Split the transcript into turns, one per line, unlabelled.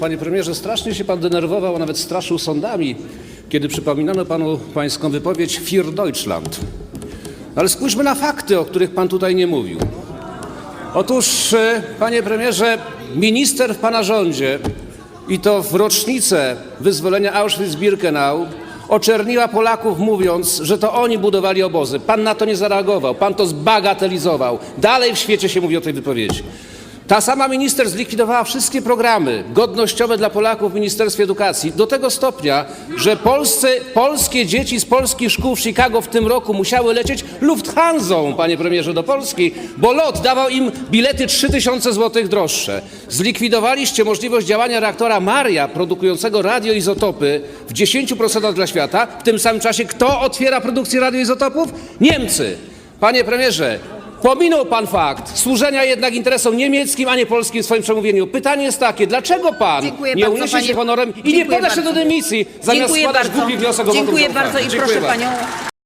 Panie premierze, strasznie się pan denerwował, a nawet straszył sądami, kiedy przypominano panu pańską wypowiedź Für Deutschland. Ale spójrzmy na fakty, o których pan tutaj nie mówił. Otóż, e, panie premierze, minister w pana rządzie i to w rocznicę wyzwolenia Auschwitz-Birkenau oczerniła Polaków mówiąc, że to oni budowali obozy. Pan na to nie zareagował, pan to zbagatelizował. Dalej w świecie się mówi o tej wypowiedzi. Ta sama minister zlikwidowała wszystkie programy godnościowe dla Polaków w Ministerstwie Edukacji do tego stopnia, że polscy, polskie dzieci z polskich szkół w Chicago w tym roku musiały lecieć Lufthansą, panie premierze, do Polski, bo lot dawał im bilety 3000 zł droższe. Zlikwidowaliście możliwość działania reaktora Maria, produkującego radioizotopy w 10% dla świata. W tym samym czasie kto otwiera produkcję radioizotopów? Niemcy. Panie premierze, Pominął pan fakt służenia jednak interesom niemieckim, a nie polskim w swoim przemówieniu. Pytanie jest takie, dlaczego pan
Dziękuję
nie
bardzo,
uniesie się
panie-
honorem i nie
Dziękuję
poda się do dymisji, zamiast składać głupi wniosek o wotum
Dziękuję bardzo i
Dziękuję
proszę
bardzo.
panią